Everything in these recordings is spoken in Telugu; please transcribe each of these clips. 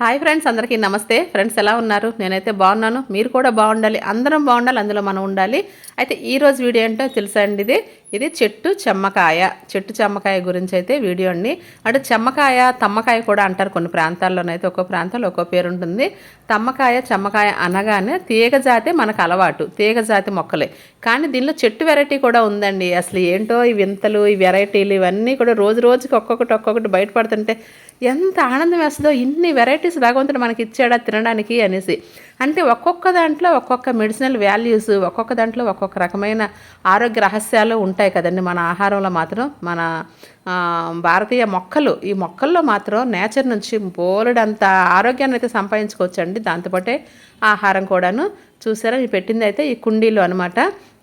హాయ్ ఫ్రెండ్స్ అందరికీ నమస్తే. ఫ్రెండ్స్ ఎలా ఉన్నారు? నేనైతే బాగున్నాను. మీరు కూడా బాగుండాలి. అందరం బాగుండాలి. అందులో మనం ఉండాలి. అయితే ఈ రోజు వీడియో ఏంటో తెలుసా అండి ఇది? ఇది చెట్టు చెమ్మకాయ. చెట్టు చెమ్మకాయ గురించి అయితే వీడియో అండి. అంటే చెమ్మకాయ తమ్మకాయ కూడా అంటారు కొన్ని ప్రాంతాల్లోనైతే. ఒక్కో ప్రాంతాల్లో ఒక్కో పేరు ఉంటుంది తమ్మకాయ చెమ్మకాయ అనగానే తీగ జాతి మనకు అలవాటు. తీగ జాతి మొక్కలే. కానీ దీనిలో చెట్టు వెరైటీ కూడా ఉందండి. అసలు ఏంటో ఈ వింతలు ఈ వెరైటీలు ఇవన్నీ కూడా రోజు రోజుకి ఒక్కొక్కటి ఒక్కొక్కటి బయటపడుతుంటే ఎంత ఆనందం వేస్తుందో ఇన్ని వెరైటీస్ భగవంతుడు మనకి ఇచ్చాడా తినడానికి అనేసి. అంటే ఒక్కొక్క దాంట్లో ఒక్కొక్క మెడిసినల్ వాల్యూస్ ఒక్కొక్క దాంట్లో ఒక్కొక్క రకమైన ఆరోగ్య రహస్యాలు ఉంటాయి ఉంటాయి కదండి. మన ఆహారంలో మాత్రం మన భారతీయ మొక్కలు ఈ మొక్కల్లో మాత్రం నేచర్ నుంచి బోలెడంత ఆరోగ్యాన్ని అయితే సంపాదించుకోవచ్చండి. దాంతోపాటే ఆహారం కూడాను చూసారా ఈ పెట్టింది అయితే ఈ కుండీలో అనమాట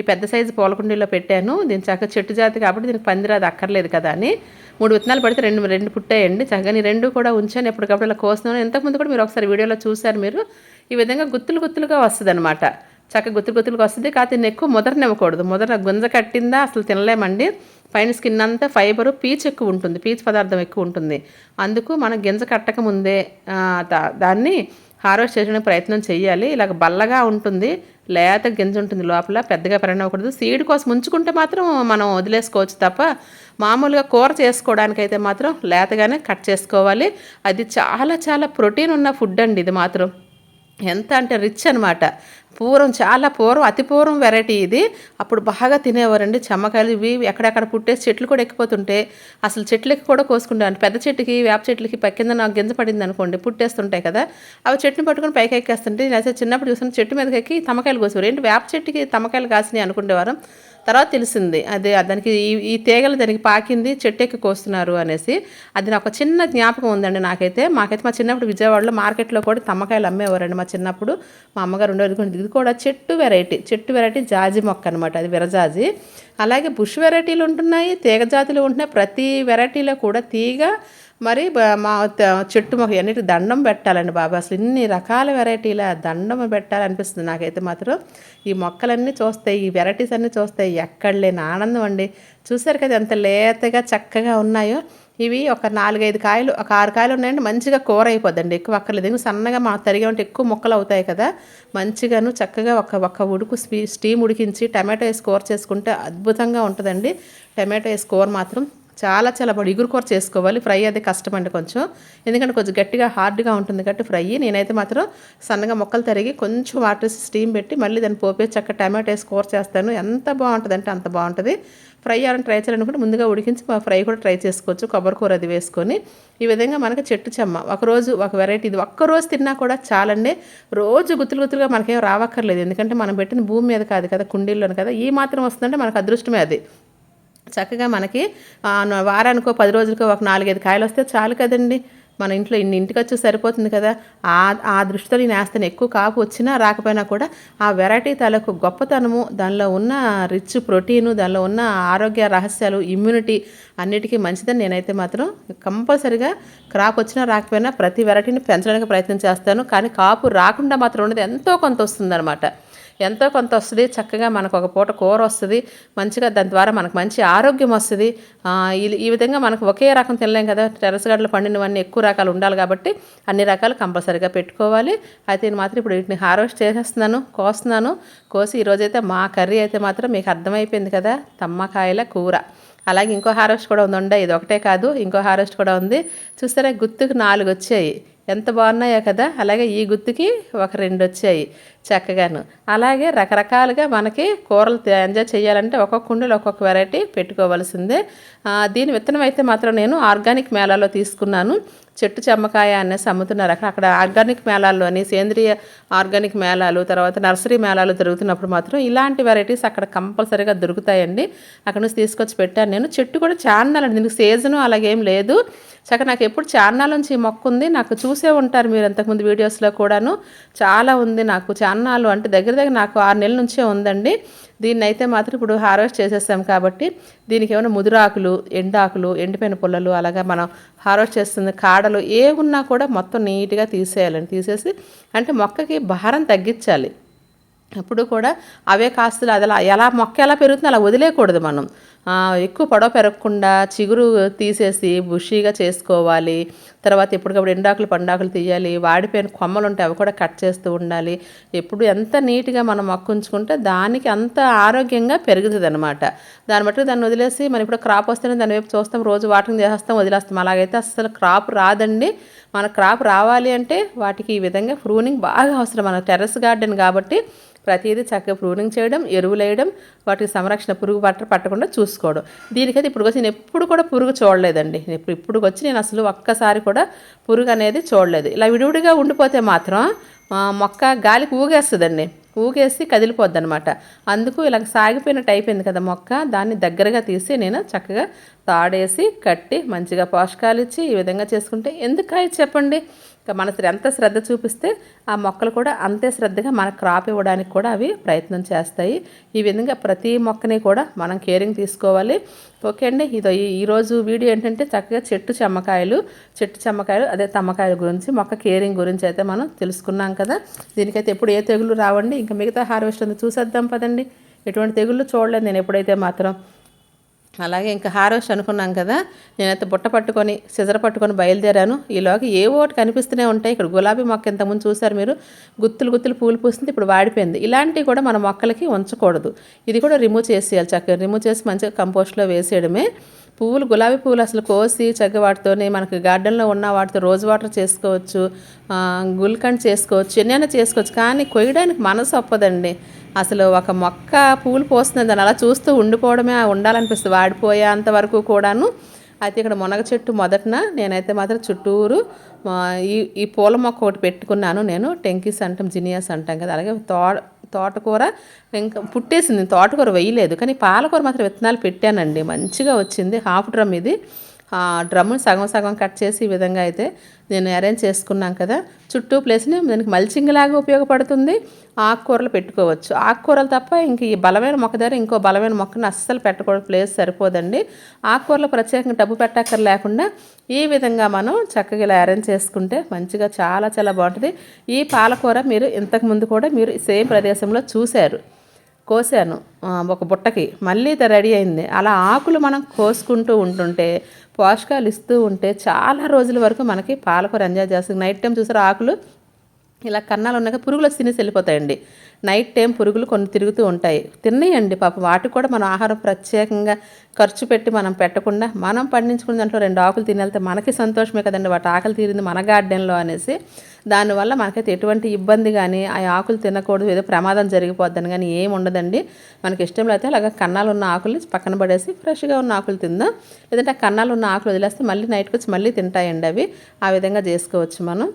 ఈ పెద్ద సైజు పూల కుండీలో పెట్టాను. దీని చక్కగా చెట్టు జాతి కాబట్టి దీనికి పందిరాది అక్కర్లేదు కదా అని. మూడు విత్తనాలు పడితే రెండు రెండు పుట్టాయండి. చక్కగా నేను రెండు కూడా ఉంచాను. ఎప్పటికప్పుడు ఇలా కోస్తున్నాను. ఇంతకుముందు కూడా మీరు ఒకసారి వీడియోలో చూశారు మీరు. ఈ విధంగా గుత్తులు గుత్తులుగా వస్తుంది అనమాట చక్కగా గుత్తులు గుత్తులకు వస్తుంది. కాకపోతే నెక్కు ఎక్కువ ముదరనివ్వకూడదు. ముదర గుంజ కట్టిందా అసలు తినలేమండి. పైన స్కిన్ అంతా ఫైబరు పీచు ఎక్కువ ఉంటుంది. పీచు పదార్థం ఎక్కువ ఉంటుంది. అందుకు మనం గింజ కట్టక ముందే దా- దాన్ని హార్వెస్ట్ చేయడానికి ప్రయత్నం చేయాలి ఇలాగ బల్లగా ఉంటుంది. లేత గింజ ఉంటుంది లోపల. పెద్దగా పెరగకూడదు సీడ్ కోసం ఉంచుకుంటే మాత్రం మనం వదిలేసుకోవచ్చు తప్ప మామూలుగా కూర చేసుకోవడానికి అయితే మాత్రం లేతగానే కట్ చేసుకోవాలి. అది చాలా చాలా ప్రోటీన్ ఉన్న ఫుడ్ అండి ఇది మాత్రం. ఎంత అంటే రిచ్ అనమాట పూర్వం చాలా పూర్వం అతి పూర్వం వెరైటీ ఇది. అప్పుడు బాగా తినేవారండి చెమ్మకాయలు ఇవి ఎక్కడెక్కడ పుట్టేసి చెట్లు కూడా ఎక్కిపోతుంటే అసలు చెట్లకి కూడా కోసుకుంటాను. పెద్ద చెట్టుకి వేప చెట్లకి పక్కింద కింద నాకు గింజ పడింది అనుకోండి పుట్టేస్తుంటాయి కదా. అవి చెట్టుని పట్టుకొని పైకి ఎక్కేస్తుంటే నేను చిన్నప్పుడు చూసిన చెట్టు మీదకి ఎక్కి తమకాయలు కోసేవారు. ఏంటి వేప చెట్టుకి తమకాయలు కాసినాయి అనుకునేవారు. తర్వాత తెలిసింది. అదే దానికి ఈ ఈ తీగలు దానికి పాకింది చెట్టు ఎక్కి కోస్తున్నారు అనేసి. అది నాకు చిన్న జ్ఞాపకం ఉందండి నాకైతే. మాకైతే మా చిన్నప్పుడు విజయవాడలో మార్కెట్లో కూడా తమ్మకాయలు అమ్మేవారండి మా చిన్నప్పుడు. మా అమ్మగారు ఉండేది ఇది కూడా చెట్టు వెరైటీ చెట్టు వెరైటీ జాజి మొక్క అనమాట అది విరజాజి. అలాగే బుష్ వెరైటీలు ఉంటున్నాయి తీగ జాతులు ఉంటున్నాయి. ప్రతి వెరైటీలో కూడా తీగ మరి మా చెట్టు మొక్క అన్నిటి దండం పెట్టాలండి బాబా. అసలు ఇన్ని రకాల వెరైటీల దండం పెట్టాలనిపిస్తుంది నాకైతే మాత్రం. ఈ మొక్కలన్నీ చూస్తాయి ఈ వెరైటీస్ అన్నీ చూస్తాయి ఎక్కడ లేని ఆనందం అండి. చూసారు కదా ఎంత లేతగా చక్కగా ఉన్నాయో. ఇవి ఒక నాలుగైదు కాయలు ఒక ఆరు కాయలు ఉన్నాయండి. మంచిగా కూర అయిపోద్దండి. ఎక్కువ అక్కర్లేదు. ఇంకా సన్నగా మా తరిగా ఉంటే ఎక్కువ ముక్కలు అవుతాయి కదా. మంచిగాను చక్కగా ఒక ఒక ఉడుకు స్పీ స్టీమ్ ఉడికించి టమాటో వేసి కూర చేసుకుంటే అద్భుతంగా ఉంటుందండి. టమాటో వేసి కూర మాత్రం చాలా చాలా పొడి ఇగురు కూర చేసుకోవాలి. ఫ్రై అది కష్టం అండి కొంచెం. ఎందుకంటే కొంచెం గట్టిగా హార్డ్గా ఉంటుంది కాబట్టి ఫ్రై. నేనైతే మాత్రం సన్నగా మొక్కలు తరిగి కొంచెం వాటర్ స్టీమ్ పెట్టి మళ్ళీ దాన్ని పోపేసి చక్క టమాటో వేసి కూర చేస్తాను. ఎంత బాగుంటుంది అంటే అంత బాగుంటుంది. ఫ్రై అవ్వడం ట్రై చేయాలనుకుంటే ముందుగా ఉడికించి ఫ్రై కూడా ట్రై చేసుకోవచ్చు. కొబ్బరి కూర అది వేసుకొని. ఈ విధంగా మనకి చెట్టు చెమ్మ. ఒకరోజు ఒక వెరైటీ ఇది. ఒక్కరోజు తిన్నా కూడా చాలండి. రోజు గుత్తులు గుత్తులుగా మనకేం రావక్కర్లేదు. ఎందుకంటే మనం పెట్టిన భూమి మీద కాదు కదా కుండీల్లోనే కదా. ఈ మాత్రం వస్తుందంటే మనకు అదృష్టమే అది. చక్కగా మనకి వారానికో పది రోజులకో ఒక నాలుగైదు కాయలు వస్తే చాలు కదండి. మన ఇంట్లో ఇన్ని ఇంటికి వచ్చి సరిపోతుంది కదా. ఆ ఆ దృష్టితో నేను వేస్తాను ఎక్కువ కాపు వచ్చినా రాకపోయినా కూడా ఆ వెరైటీ తలకు గొప్పతనము దానిలో ఉన్న రిచ్ ప్రోటీను దానిలో ఉన్న ఆరోగ్య రహస్యాలు ఇమ్యూనిటీ అన్నిటికీ మంచిదని నేనైతే మాత్రం కంపల్సరిగా క్రాప్ వచ్చినా రాకపోయినా ప్రతి వెరైటీని పెంచడానికి ప్రయత్నం చేస్తాను. కానీ కాపు రాకుండా మాత్రం ఉండదు. ఎంతో కొంత వస్తుందన్నమాట. ఎంతో కొంత వస్తుంది చక్కగా మనకు ఒక పూట కూర వస్తుంది మంచిగా దాని ద్వారా మనకు మంచి ఆరోగ్యం వస్తుంది. ఈ- విధంగా మనకు ఒకే రకం తినలేం కదా టెరస్ గడ్డలు పండినవన్నీ ఎక్కువ రకాలు ఉండాలి కాబట్టి అన్ని రకాలు కంపల్సరీగా పెట్టుకోవాలి. అయితే నేను మాత్రం ఇప్పుడు వీటిని హార్వెస్ట్ చేసేస్తున్నాను కోస్తున్నాను. కోసి ఈరోజైతే మా కర్రీ అయితే మాత్రం మీకు అర్థమైపోయింది కదా తమ్మకాయల కూర. అలాగే ఇంకో హార్వెస్ట్ కూడా ఉందండి ఇది ఒకటే కాదు ఇంకో హార్వెస్ట్ కూడా ఉంది. చూస్తారా గుత్తుకు నాలుగు వచ్చాయి ఎంత బాగున్నాయో కదా? అలాగే ఈ గుత్తుకి ఒక రెండు వచ్చాయి చక్కగాను. అలాగే రకరకాలుగా మనకి కూరలు ఎంజాయ్ చేయాలంటే ఒక్కొక్క కుండీలో ఒక్కొక్క వెరైటీ పెట్టుకోవాల్సిందే. దీని విత్తనం అయితే మాత్రం నేను ఆర్గానిక్ మేళాలో తీసుకున్నాను. చెట్టు చెమ్మకాయ అనేసి అమ్ముతున్నారు. అక్కడ అక్కడ ఆర్గానిక్ మేళాల్లోని సేంద్రియ ఆర్గానిక్ మేళాలు తర్వాత నర్సరీ మేళాలు జరుగుతున్నప్పుడు మాత్రం ఇలాంటి వెరైటీస్ అక్కడ కంపల్సరీగా దొరుకుతాయండి. అక్కడ నుంచి తీసుకొచ్చి పెట్టాను నేను. చెట్టు కూడా చాలా దీనికి సీజను అలాగేం లేదు. చక్క నాకు ఎప్పుడు చాన్నాల నుంచి మొక్క ఉంది నాకు చూసే ఉంటారు మీరు ఇంతకుముందు వీడియోస్లో కూడాను. చాలా ఉంది నాకు చాన్నాలు అంటే దగ్గర దగ్గర నాకు ఆరు నెలల నుంచే ఉందండి. దీన్ని అయితే మాత్రం ఇప్పుడు హార్వెస్ట్ చేసేస్తాం కాబట్టి దీనికి ఏమైనా ముదురాకులు ఎండాకులు ఎండిపోయిన పుల్లలు అలాగా మనం హార్వెస్ట్ చేస్తుంది కాడలు ఏ ఉన్నా కూడా మొత్తం నీట్గా తీసేయాలండి తీసేసి అంటే మొక్కకి భారం తగ్గించాలి. అప్పుడు కూడా అవే కాస్తులు అది ఎలా మొక్క ఎలా పెరుగుతుందో అలా వదిలేయకూడదు మనం. ఎక్కువ పొడవ పెరగకుండా చిగురు తీసేసి బుషీగా చేసుకోవాలి. తర్వాత ఎప్పటికప్పుడు ఎండాకులు పండాకులు తీయాలి. వాడిపోయిన కొమ్మలు ఉంటాయి అవి కూడా కట్ చేస్తూ ఉండాలి. ఎప్పుడు ఎంత నీట్గా మనం మొక్క ఉంచుకుంటే దానికి అంత ఆరోగ్యంగా పెరుగుతుంది అనమాట దాన్ని బట్టి దాన్ని వదిలేసి మనం ఇప్పుడు క్రాప్ వస్తేనే దాని వైపు చూస్తాం. రోజు వాటింగ్ చేస్తాం వదిలేస్తాం. అలాగైతే అసలు క్రాప్ రాదండి. మన క్రాప్ రావాలి అంటే వాటికి ఈ విధంగా ప్రూనింగ్ బాగా అవసరం. మన టెర్రస్ గార్డెన్ కాబట్టి ప్రతిదీ చక్కగా ప్రూనింగ్ చేయడం ఎరువులు వేయడం వాటికి సంరక్షణ పురుగు పట్ట పట్టకుండా చూసుకోవడం. దీనికైతే ఇప్పుడు వచ్చి నేను ఎప్పుడు కూడా పురుగు చూడలేదండి. ఇప్పుడు ఇప్పుడు వచ్చి నేను అసలు ఒక్కసారి కూడా పురుగు అనేది చూడలేదు. ఇలా విడివిడిగా ఉండిపోతే మాత్రం మొక్క గాలికి ఊగేస్తుందండి. ఊగేసి కదిలిపోద్ది అనమాట అందుకు ఇలా సాగిపోయినట్టు అయిపోయింది కదా మొక్క దాన్ని దగ్గరగా తీసి నేను చక్కగా తాడేసి కట్టి మంచిగా పోషకాలు ఇచ్చి ఈ విధంగా చేసుకుంటే ఎందుకు కాయ చెప్పండి? మన ఎంత శ్రద్ధ చూపిస్తే ఆ మొక్కలు కూడా అంతే శ్రద్ధగా మన క్రాప్ ఇవ్వడానికి కూడా అవి ప్రయత్నం చేస్తాయి. ఈ విధంగా ప్రతి మొక్కని కూడా మనం కేరింగ్ తీసుకోవాలి. ఓకే అండి ఇదో ఈరోజు వీడియో ఏంటంటే చక్కగా చెట్టు చెమ్మకాయలు చెట్టు చెమ్మకాయలు అదే తమ్మకాయల గురించి మొక్క కేరింగ్ గురించి అయితే మనం తెలుసుకున్నాం కదా. దీనికైతే ఎప్పుడు ఏ తెగులు రావండి? ఇంకా మిగతా హార్వెస్ట్ ఉంది చూసేద్దాం పదండి. ఎటువంటి తెగుళ్ళు చూడలేదు. నేను ఎప్పుడైతే మాత్రం అలాగే ఇంకా హార్వెస్ట్ అనుకున్నాం కదా నేనైతే బుట్ట పట్టుకొని సిజర పట్టుకొని బయలుదేరాను. ఈలోగా ఏ ఓటు కనిపిస్తూనే ఉంటాయి. ఇక్కడ గులాబీ మొక్క ఇంతకుముందు చూసారు మీరు. గుత్తులు గుత్తులు పూలు పూస్తుంది ఇప్పుడు వాడిపోయింది. ఇలాంటివి కూడా మన మొక్కలకి ఉంచకూడదు. ఇది కూడా రిమూవ్ చేసేయాలి చక్కగా. రిమూవ్ చేసి మంచిగా కంపోస్ట్లో వేసేయడమే. పువ్వులు గులాబీ పువ్వులు అసలు కోసి చక్కగా వాటితోనే మనకి గార్డెన్లో ఉన్న వాటితో రోజ్ వాటర్ చేసుకోవచ్చు గుల్కండ్ చేసుకోవచ్చు ఎన్నైనా చేసుకోవచ్చు. కానీ కొయ్యడానికి మనసు ఒప్పదండి. అసలు ఒక మొక్క పూలు పోస్తుంది దాన్ని అలా చూస్తూ ఉండిపోవడమే ఉండాలనిపిస్తుంది. వాడిపోయేంత వరకు కూడాను అయితే ఇక్కడ మునగ చెట్టు మొదటన నేనైతే మాత్రం చుట్టూరు ఈ ఈ పూల మొక్క ఒకటి పెట్టుకున్నాను నేను. టెంకీస్ అంటాం జినియాస్ అంటాం కదా అలాగే తో తోటకూర ఇంకా పుట్టేసింది తోటకూర వేయలేదు. కానీ పాలకూర మాత్రం విత్తనాలు పెట్టానండి. మంచిగా వచ్చింది హాఫ్ డ్రమ్ ఇది. డ్రమ్మును సగం సగం కట్ చేసి ఈ విధంగా అయితే నేను అరేంజ్ చేసుకున్నాం కదా. చుట్టూ ప్లేస్ని దానికి మల్చింగ్ లాగా ఉపయోగపడుతుంది. ఆకుకూరలు పెట్టుకోవచ్చు. ఆకుకూరలు తప్ప ఇంక ఈ బలమైన మొక్క దగ్గర ఇంకో బలమైన మొక్కను అస్సలు పెట్టకూడదు. ప్లేస్ సరిపోదండి. ఆకుకూరలు ప్రత్యేకంగా డబ్బు పెట్టక్కర్ లేకుండా ఈ విధంగా మనం చక్కగా ఇలా అరేంజ్ చేసుకుంటే మంచిగా చాలా చాలా బాగుంటుంది. ఈ పాలకూర మీరు ఇంతకుముందు కూడా మీరు సేమ్ ప్రదేశంలో చూశారు. కోసాను ఒక బుట్టకి. మళ్ళీ ఇది రెడీ అయింది. అలా ఆకులు మనం కోసుకుంటూ ఉంటుంటే పోషకాలు ఇస్తూ ఉంటే చాలా రోజుల వరకు మనకి పాలకూర ఎంజాయ్ చేస్తుంది. నైట్ టైం చూసారు ఆకులు? ఇలా కన్నాలు ఉన్నాక పురుగులు తినేసి వెళ్ళిపోతాయండి. నైట్ టైం పురుగులు కొన్ని తిరుగుతూ ఉంటాయి. తిన్నాయండి పాప. వాటికి కూడా మనం ఆహారం ప్రత్యేకంగా ఖర్చు పెట్టి మనం పెట్టకుండా మనం పండించుకున్న దాంట్లో రెండు ఆకులు తినేళ్తే మనకి సంతోషమే కదండి. వాటి ఆకలి తీరింది మన గార్డెన్లో అనేసి దానివల్ల మనకైతే ఎటువంటి ఇబ్బంది కానీ ఆ ఆకులు తినకూడదు ఏదో ప్రమాదం జరిగిపోద్దని కానీ ఏం ఉండదండి. మనకి ఇష్టం అయితే అలాగ కన్నాలు ఉన్న ఆకులు పక్కన పడేసి ఫ్రెష్గా ఉన్న ఆకులు తిందాం. లేదంటే ఆ కన్నాలు ఉన్న ఆకులు వదిలేస్తే మళ్ళీ నైట్కి వచ్చి మళ్ళీ తింటాయండి అవి. ఆ విధంగా చేసుకోవచ్చు మనం.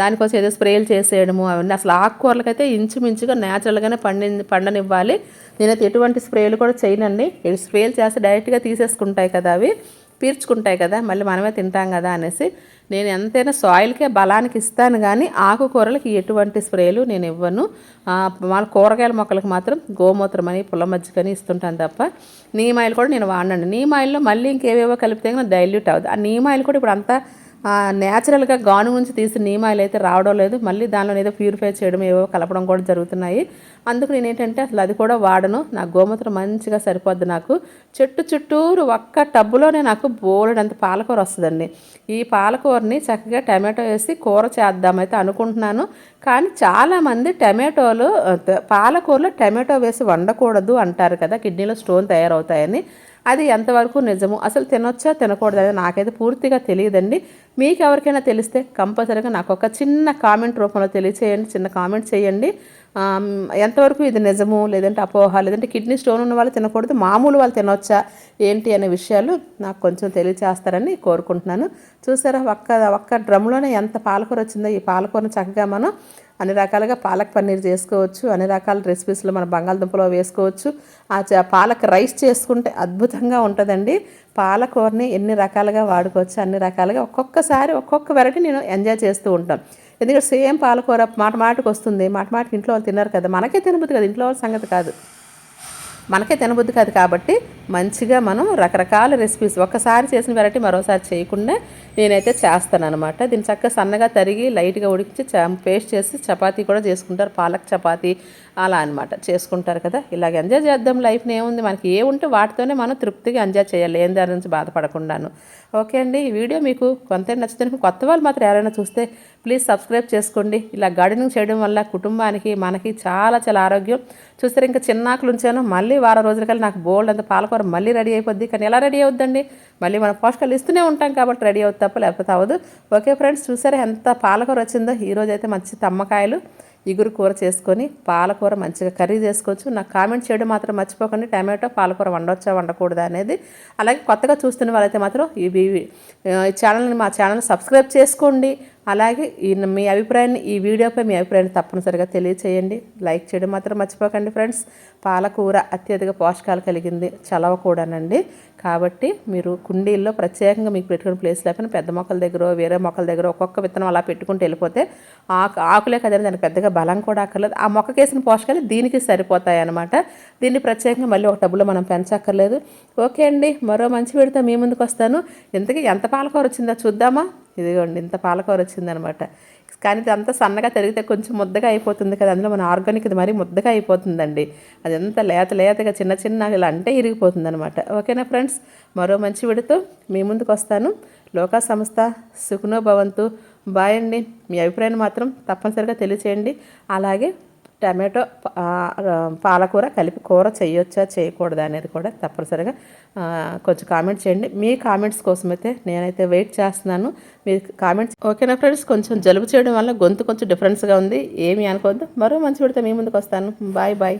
దానికోసం ఏదో స్ప్రేలు చేసేయడము అవన్నీ. అసలు ఆకుకూరలకైతే ఇంచుమించుగా న్యాచురల్గానే పండి పండనివ్వాలి. నేనైతే ఎటువంటి స్ప్రేలు కూడా చేయనండి. స్ప్రేలు చేస్తే డైరెక్ట్గా తీసేసుకుంటాయి కదా అవి. పీల్చుకుంటాయి కదా. మళ్ళీ మనమే తింటాం కదా అనేసి నేను ఎంతైనా సాయిల్కే బలానికి ఇస్తాను కానీ ఆకుకూరలకి ఎటువంటి స్ప్రేలు నేను ఇవ్వను. వాళ్ళ కూరగాయల మొక్కలకు మాత్రం గోమూత్రం అని పుల్ల మజ్జిగని ఇస్తుంటాను తప్ప నీమాయిల్ కూడా నేను వాడినాను నీమాయిల్లో మళ్ళీ ఇంకేవేవో కలిపితే డైల్యూట్ అవ్వదు ఆ నీమాయిల్ కూడా ఇప్పుడు అంతా న్యాచురల్గా గాను నుంచి తీసిన నియమాలు అయితే రావడం లేదు. మళ్ళీ దానిలో ఏదో ప్యూరిఫై చేయడం ఏవో కలపడం కూడా జరుగుతున్నాయి. అందుకు నేను ఏంటంటే అసలు అది కూడా వాడను. నా గోమూత్రం మంచిగా సరిపోద్ది నాకు. చెట్టు చుట్టూరు ఒక్క టబ్బులోనే నాకు బోలెడంత పాలకూర వస్తుందండి. ఈ పాలకూరని చక్కగా టమాటో వేసి కూర చేద్దామైతే అనుకుంటున్నాను. కానీ చాలామంది టమాటోలు పాలకూరలో టమాటో వేసి వండకూడదు అంటారు కదా. కిడ్నీలో స్టోన్ తయారవుతాయని. అది ఎంతవరకు నిజము అసలు తినొచ్చా తినకూడదు అనేది నాకైతే పూర్తిగా తెలియదండి. మీకు ఎవరికైనా తెలిస్తే కంపల్సరీగా నాకు ఒక చిన్న కామెంట్ రూపంలో తెలియచేయండి చిన్న కామెంట్ చేయండి. ఎంతవరకు ఇది నిజము లేదంటే అపోహ లేదంటే కిడ్నీ స్టోన్ ఉన్న వాళ్ళు తినకూడదు మామూలు వాళ్ళు తినొచ్చా ఏంటి అనే విషయాలు నాకు కొంచెం తెలియచేస్తారని కోరుకుంటున్నాను. చూసారా ఒక్క ఒక్క డ్రమ్లోనే ఎంత పాలకూర వచ్చిందో ఈ పాలకూరను చక్కగా మనం అన్ని రకాలుగా పాలక్ పన్నీర్ చేసుకోవచ్చు అన్ని రకాల రెసిపీస్లో మన బంగాళదుంపలో వేసుకోవచ్చు. ఆ చ- పాలక్ రైస్ చేసుకుంటే అద్భుతంగా ఉంటుందండి. పాలకూరని ఎన్ని రకాలుగా వాడుకోవచ్చు అన్ని రకాలుగా ఒక్కొక్కసారి ఒక్కొక్క వెరైటీ నేను ఎంజాయ్ చేస్తూ ఉంటాను ఎందుకంటే సేమ్ పాలకూర మాట మాటకు వస్తుంది మాట మాటకి ఇంట్లో వాళ్ళు తిన్నారు కదా మనకే తినబుద్ది కదా ఇంట్లో వాళ్ళ సంగతి కాదు. మనకే తినబుద్ధి కాదు కాబట్టి మంచిగా మనం రకరకాల రెసిపీస్ ఒక్కసారి చేసిన వెరైటీ మరోసారి చేయకుండా నేనైతే చేస్తాను అనమాట దీన్ని చక్కగా సన్నగా తరిగి లైట్గా ఉడికించి పేస్ట్ చేసి చపాతీ కూడా చేసుకుంటారు. పాలక్ చపాతీ అలా అనమాట చేసుకుంటారు కదా. ఇలాగ ఎంజాయ్ చేద్దాం. లైఫ్ని ఏముంది? మనకి ఏ ఉంటే వాటితోనే మనం తృప్తిగా ఎంజాయ్ చేయాలి. ఏం దాని నుంచి బాధపడకుండాను. ఓకే అండి. ఈ వీడియో మీకు కొంత నచ్చితే కొత్త వాళ్ళు మాత్రం ఎవరైనా చూస్తే ప్లీజ్ సబ్స్క్రైబ్ చేసుకోండి. ఇలా గార్డెనింగ్ చేయడం వల్ల కుటుంబానికి మనకి చాలా చాలా ఆరోగ్యం. చూస్తారు ఇంకా చిన్నాకులు ఉంచాను. మళ్ళీ వారం రోజులకల్లా నాకు బోల్డ్ అంత పాలకూర మళ్ళీ రెడీ అయిపోద్ది. కానీ ఎలా రెడీ అవుద్దండి? మళ్ళీ మనం పోషకాలు ఇస్తూనే ఉంటాం కాబట్టి రెడీ అవుతుంది తప్ప లేకపోతే అవ్వదు. ఓకే ఫ్రెండ్స్ చూసారా ఎంత పాలకూర వచ్చిందో? ఈరోజు అయితే మంచి తమ్మకాయలు ఇగురు కూర చేసుకొని పాలకూర మంచిగా కర్రీ చేసుకోవచ్చు. నాకు కామెంట్ చేయడం మాత్రం మర్చిపోకండి. టమాటో పాలకూర వండవచ్చా వండకూడదా అనేది. అలాగే కొత్తగా చూస్తున్న వాళ్ళైతే మాత్రం ఇవి ఈ ఛానల్ని మా ఛానల్ సబ్స్క్రైబ్ చేసుకోండి. అలాగే ఈ మీ అభిప్రాయాన్ని ఈ వీడియోపై మీ అభిప్రాయాన్ని తప్పనిసరిగా తెలియచేయండి. లైక్ చేయడం మాత్రం మర్చిపోకండి ఫ్రెండ్స్. పాలకూర అత్యధిక పోషకాలు కలిగింది చలవ కూడానండి. కాబట్టి మీరు కుండీల్లో ప్రత్యేకంగా మీకు పెట్టుకునే ప్లేస్ లేకపోయినా పెద్ద మొక్కల దగ్గర వేరే మొక్కల దగ్గర ఒక్కొక్క విత్తనం అలా పెట్టుకుంటూ వెళ్ళిపోతే ఆకు ఆకులే కదండి దానికి పెద్దగా బలం కూడా అక్కర్లేదు. ఆ మొక్కకేసిన పోషకాలు దీనికి సరిపోతాయి అనమాట దీన్ని ప్రత్యేకంగా మళ్ళీ ఒక టబ్బులో మనం పెంచక్కర్లేదు. ఓకే అండి. మరో మంచి వీడితో మీ ముందుకు వస్తాను. ఇంతకీ ఎంత పాలకూర వచ్చిందో చూద్దామా? ఇదిగోండి ఇంత పాలకూర వచ్చిందనమాట. కానీ ఇది అంతా సన్నగా తిరిగితే కొంచెం ముద్దగా అయిపోతుంది కదా అందులో మన ఆర్గానిక్ ఇది మరీ ముద్దగా అయిపోతుందండి. అది ఎంత లేత లేతగా చిన్న చిన్న ఇలా అంటే ఇరిగిపోతుంది అనమాట ఓకేనా ఫ్రెండ్స్? మరో మంచి విడుతూ మీ ముందుకు వస్తాను. లోకా సంస్థ సుఖనో భవంతు. బాయ్ అండి. మీ అభిప్రాయాన్ని మాత్రం తప్పనిసరిగా తెలియచేయండి. అలాగే టమాటో పాలకూర కలిపి కూర చేయొచ్చా చేయకూడదా అనేది కూడా తప్పనిసరిగా కొంచెం కామెంట్ చేయండి. మీ కామెంట్స్ కోసం అయితే నేనైతే వెయిట్ చేస్తున్నాను. మీ కామెంట్స్ ఓకేనా ఫ్రెండ్స్? కొంచెం జలుబు చేయడం వల్ల గొంతు కొంచెం డిఫరెన్స్గా ఉంది. ఏమి అనుకోవద్దు. మరో మంచి పెడితే మీ ముందుకు వస్తాను. Bye bye.